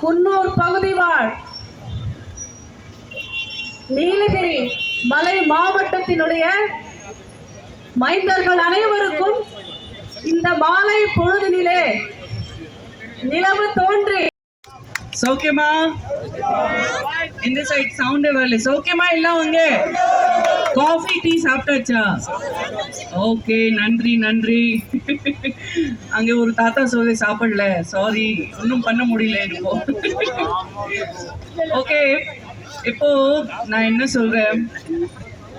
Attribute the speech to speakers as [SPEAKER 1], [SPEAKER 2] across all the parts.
[SPEAKER 1] குன்னூர் பகுதி வாழ். நீலகிரி மலை மாவட்டத்தினுடைய மைந்தர்கள் அனைவருக்கும் இந்த மாலை பொழுதினிலே நிலவு தோன்றி.
[SPEAKER 2] சௌக்கியமா? இந்த சைட் சவுண்ட் வரல. சௌக்கியமா இல்ல உங்க? காஃபி டீ சாப்பிட்டாச்சா? ஓகே நன்றி நன்றி. அங்கே ஒரு தாத்தா சொல்லி சாப்பிடல. சாரி ஒன்றும் பண்ண முடியல இப்போ. ஓகே இப்போ நான் என்ன சொல்றேன்?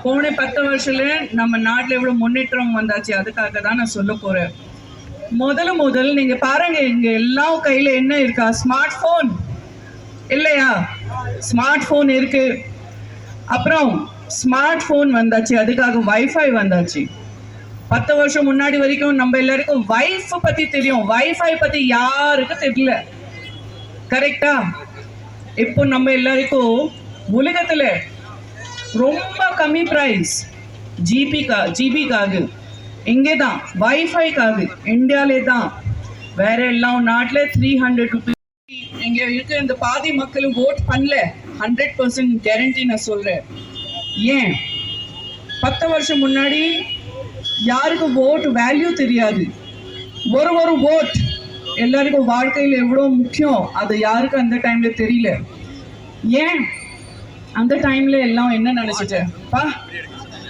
[SPEAKER 2] போன பத்து வருஷத்துல நம்ம நாட்டில் எவ்வளோ முன்னேற்றம் வந்தாச்சு அதுக்காக தான் நான் சொல்ல போறேன். முதல்ல முதல் நீங்க பாருங்க இங்க எல்லா கையில என்ன இருக்கா? ஸ்மார்ட் போன் இல்லையா? ஸ்மார்ட் போன் இருக்கு. அப்புறம் ஸ்மார்ட் ஃபோன் வந்தாச்சு. அதுக்காக வைஃபை வந்தாச்சு. பத்து வருஷம் முன்னாடி வரைக்கும் நம்ம எல்லாருக்கும் வைஃப் பத்தி தெரியும். வைஃபை பத்தி யாருக்கும் தெரியல. கரெக்டா இப்போ நம்ம எல்லாருக்கும் உலகத்துல ரொம்ப கம்மி ப்ரைஸ் ஜிபிக்கா ஜிபிக்காக இங்கே தான் வைஃபைக்காக இந்தியாலே தான் வேற எல்லாம் நாட்டில் த்ரீ ஹண்ட்ரட் ருபீஸ் இங்கே இருக்கிற இந்த பாதி மக்களும் ஓட் பண்ணல. ஹண்ட்ரட் பர்சன்ட் கேரண்டி நான் சொல்கிறேன் ஏன்? பத்து வருஷம் முன்னாடி யாருக்கு ஓட் வேல்யூ தெரியாது? ஒரு ஒரு ஓட் எல்லாருக்கும் வாழ்க்கையில் எவ்வளோ முக்கியம்? அது யாருக்கும் அந்த டைமில் தெரியல. ஏன்? அந்த டைமில் எல்லாம் என்ன நினைச்சிட்டேன் பா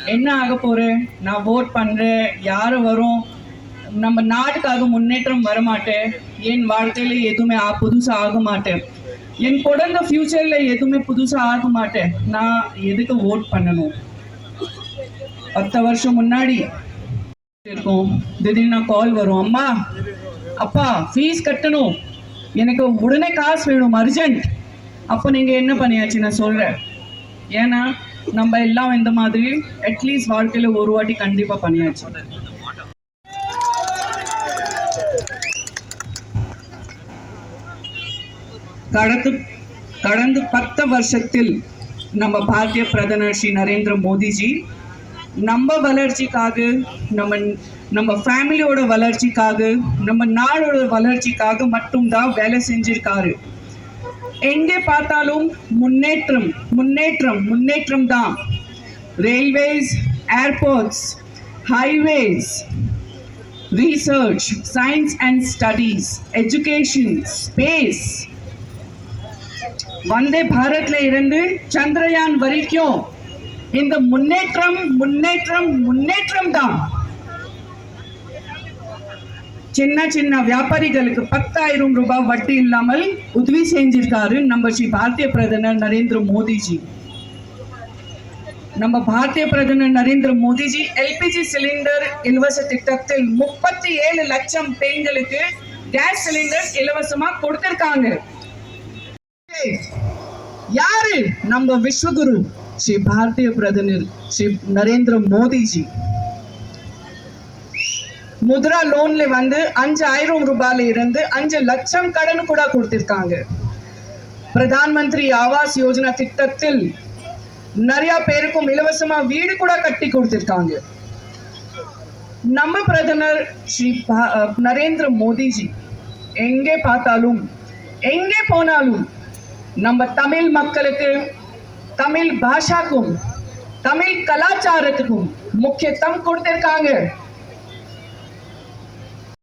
[SPEAKER 2] என்ன ஆக போகிறேன் நான் ஓட் பண்ணுறேன் யார் வரும்? நம்ம நாட்டுக்காக முன்னேற்றம் வர மாட்டேன் என் வாழ்க்கையில் எதுவுமே புதுசாக ஆக மாட்டேன். என் குழந்த ஃபியூச்சர்ல எதுவுமே புதுசா ஆக மாட்டேன். நான் எதுக்கு ஓட் பண்ணணும்? பத்து வருஷம் முன்னாடி இருக்கும். திடீர்னு கால் வரும். அம்மா அப்பா ஃபீஸ் கட்டணும். எனக்கு உடனே காசு வேணும் அர்ஜென்ட் அப்போ நீங்கள் என்ன பண்ணியாச்சு? நான் சொல்கிறேன் ஏன்னா நம்ம எல்லாம் இந்த மாதிரி அட்லீஸ்ட் வாழ்க்கையில் ஒரு வாட்டி கண்டிப்பாக பண்ணியாச்சு. கடந்து கடந்த பத்து வருஷத்தில் நம்ம பாரதிய பிரதமர் ஸ்ரீ நரேந்திர மோடிஜி நம்ம வளர்ச்சிக்காக நம்ம நம்ம ஃபேமிலியோட வளர்ச்சிக்காக நம்ம நாடோட வளர்ச்சிக்காக மட்டும்தான் வேலை செஞ்சிருக்காரு எங்கே பார்த்தாலும் முன்னேற்றம் முன்னேற்றம் முன்னேற்றம் தான் railways airports highways research, science and studies, education, space. வந்தே பாரத்ல இருந்து சந்திரயான் வரைக்கும் இந்த முன்னேற்றம் முன்னேற்றம் முன்னேற்றம் தான். சின்ன சின்ன வியாபாரிகளுக்கு பத்தாயிரம் ரூபாய் வட்டி இல்லாமல் உதவி செஞ்சிருக்காரு நம்ம ஸ்ரீ பாரதிய பிரதமர் நரேந்திர மோடிஜி. நம்ம பாரதிய பிரதமர் நரேந்திர மோடிஜி எல்பிஜி சிலிண்டர் இலவச திட்டத்தில் முப்பத்தி ஏழு லட்சம் பெண்களுக்கு கேஸ் சிலிண்டர் இலவசமா கொடுத்திருக்காங்க. யாரு? நம்ம விஸ்வகுரு ஸ்ரீ பாரதிய பிரதமர் ஸ்ரீ நரேந்திர மோடிஜி முத்ரா லோன்ல வந்து அஞ்சு ஆயிரம் ரூபாயில இருந்து அஞ்சு லட்சம் கடன் கூட கொடுத்திருக்காங்க. பிரதான் மந்திரி ஆவாஸ் யோஜனா திட்டத்தில் நிறைய பேருக்கும் இலவசமா வீடு கூட கட்டி கொடுத்திருக்காங்க. நம்ம பிரதமர் ஸ்ரீ பா- நரேந்திர மோடிஜி எங்கே பார்த்தாலும் எங்கே போனாலும் நம்ம தமிழ் மக்களுக்கு தமிழ் பாஷாக்கும் தமிழ் கலாச்சாரத்துக்கும் முக்கியத்துவம் கொடுத்திருக்காங்க.